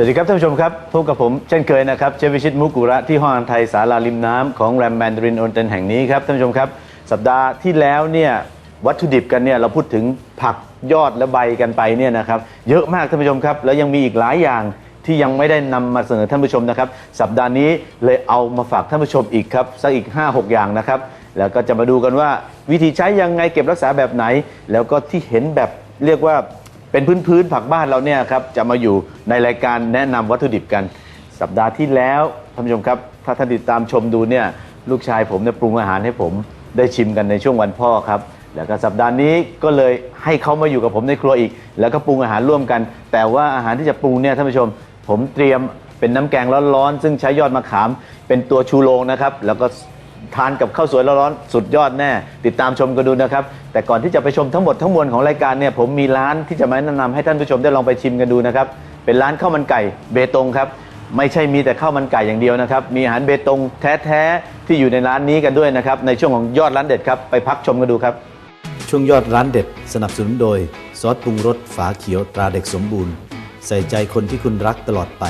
สวัสดีครับท่านผู้ชมครับพบกับผมเช่นเคยนะครับเชฟวิชิตมุกุระที่ห้องอาหารไทยสาลาริมน้ำของแรมแมนดรินโอนเตนแห่งนี้ครับท่านผู้ชมครับ สัปดาห์ที่แล้วเนี่ยวัตถุดิบกันเนี่ยเราพูดถึงผักยอดและใบกันไปเนี่ยนะครับเยอะมากท่านผู้ชมครับ แล้วยังมีอีกหลายอย่างที่ยังไม่ได้นำมาเสนอท่านผู้ชมนะครับ สัปดาห์นี้เลยเอามาฝากท่านผู้ชมอีกครับสักอีก 5-6 อย่างนะครับ แล้วก็จะมาดูกันว่าวิธีใช้ยังไงเก็บรักษาแบบไหน แล้วก็ที่เห็นแบบเรียกว่า เป็นพื้นพื้นผักบ้านเราเนี่ยครับจะมาอยู่ในรายการแนะนำวัตถุดิบกัน สัปดาห์ที่แล้วท่านผู้ชมครับถ้าท่านติดตามชมดูเนี่ยลูกชายผมเนี่ยปรุงอาหารให้ผมได้ชิมกันในช่วงวันพ่อครับแล้วก็สัปดาห์นี้ก็เลยให้เขามาอยู่กับผมในครัวอีก แล้วก็ปรุงอาหารร่วมกัน แต่ว่าอาหารที่จะปรุงเนี่ยท่านผู้ชม ผมเตรียมเป็นน้ำแกงร้อนๆซึ่งใช้ยอดมะขามเป็นตัวชูโรงนะครับ แล้วก็ ทานกับข้าวสวยร้อนๆสุดยอดแน่ ติดตามชมกันดูนะครับ แต่ก่อนที่จะไปชมทั้งหมดทั้งมวลของรายการเนี่ยผมมีร้านที่จะมาแนะนำให้ท่านผู้ชมได้ลองไปชิมกันดูนะครับ เป็นร้านข้าวมันไก่เบตงครับ ไม่ใช่มีแต่ข้าวมันไก่อย่างเดียวนะครับ มีอาหารเบตงแท้ๆที่อยู่ในร้านนี้กันด้วยนะครับ ในช่วงของยอดร้านเด็ดครับ ไปพักชมกันดูครับ ช่วงยอดร้านเด็ด สนับสนุนโดย ซอสปรุงรสฝาเขียวตราเด็กสมบูรณ์ ใส่ใจคนที่คุณรักตลอดไป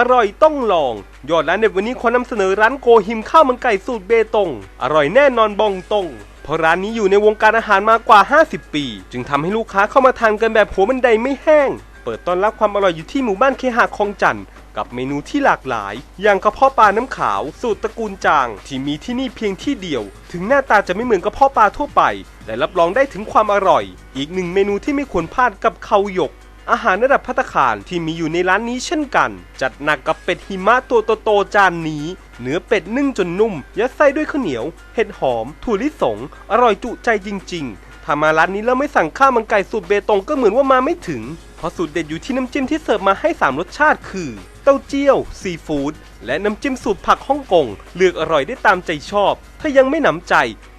อร่อยต้องลอง ยอดร้านเด็ดวันนี้ขอนำเสนอร้านโกหิมข้าวมันไก่สูตรเบตง อร่อยแน่นอนบองตงเพราะร้านนี้อยู่ในวงการอาหารมากว่า 50 ปี จึงทำให้ลูกค้าเข้ามาทานกันแบบหัวมันไดไม่แห้ง เปิดต้อนรับความอร่อยอยู่ที่หมู่บ้านเคหะคลองจันทร์กับเมนูที่หลากหลาย อย่างกระเพาะปลาน้ำขาว สูตรตระกูลจาง ที่มีที่นี่เพียงที่เดียว ถึงหน้าตาจะไม่เหมือนกระเพาะปลาทั่วไป แต่รับรองได้ถึงความอร่อย อีกหนึ่งเมนูที่ไม่ควรพลาดกับเขาหยก อาหารระดับพัตตาคารที่มีอยู่ในร้านนี้เช่นกัน จัดหนักกับเป็ดหิมะตัวโตๆจานนี้ เนื้อเป็ดนึ่งจนนุ่ม ยัดไส้ด้วยข้าวเหนียว เห็ดหอม ถั่วลิสง อร่อยจุใจจริง ๆ ถ้ามาร้านนี้แล้วไม่สั่งข้าวมันไก่สูตรเบตงก็เหมือนว่ามาไม่ถึง เพราะสูตรเด็ดอยู่ที่น้ำจิ้มที่เสิร์ฟมาให้ 3 รสชาติคือ เต้าเจี้ยว ซีฟู้ด และน้ำจิ้มสูตรผักฮ่องกง เลือกอร่อยได้ตามใจชอบ ถ้ายังไม่หนำใจ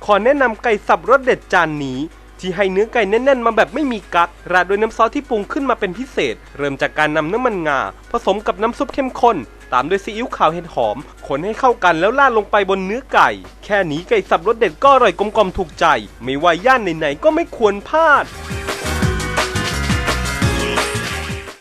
ขอแนะนำไก่สับรสเด็ดจานนี้ ที่ให้เนื้อไก่แน่นๆ มาแบบไม่มีกักราดด้วยน้ำซอสที่ปรุงขึ้นมาเป็นพิเศษ เริ่มจากการนำน้ำมันงา ผสมกับน้ำซุปเข้มข้น ตามด้วยซีอิ๊วขาวเห็ดหอม คนให้เข้ากันแล้วราดลงไปบนเนื้อไก่ แค่นี้ไก่สับรสเด็ดก็อร่อยกลมกล่อมถูกใจ ไม่ว่าย่านไหนๆก็ไม่ควรพลาด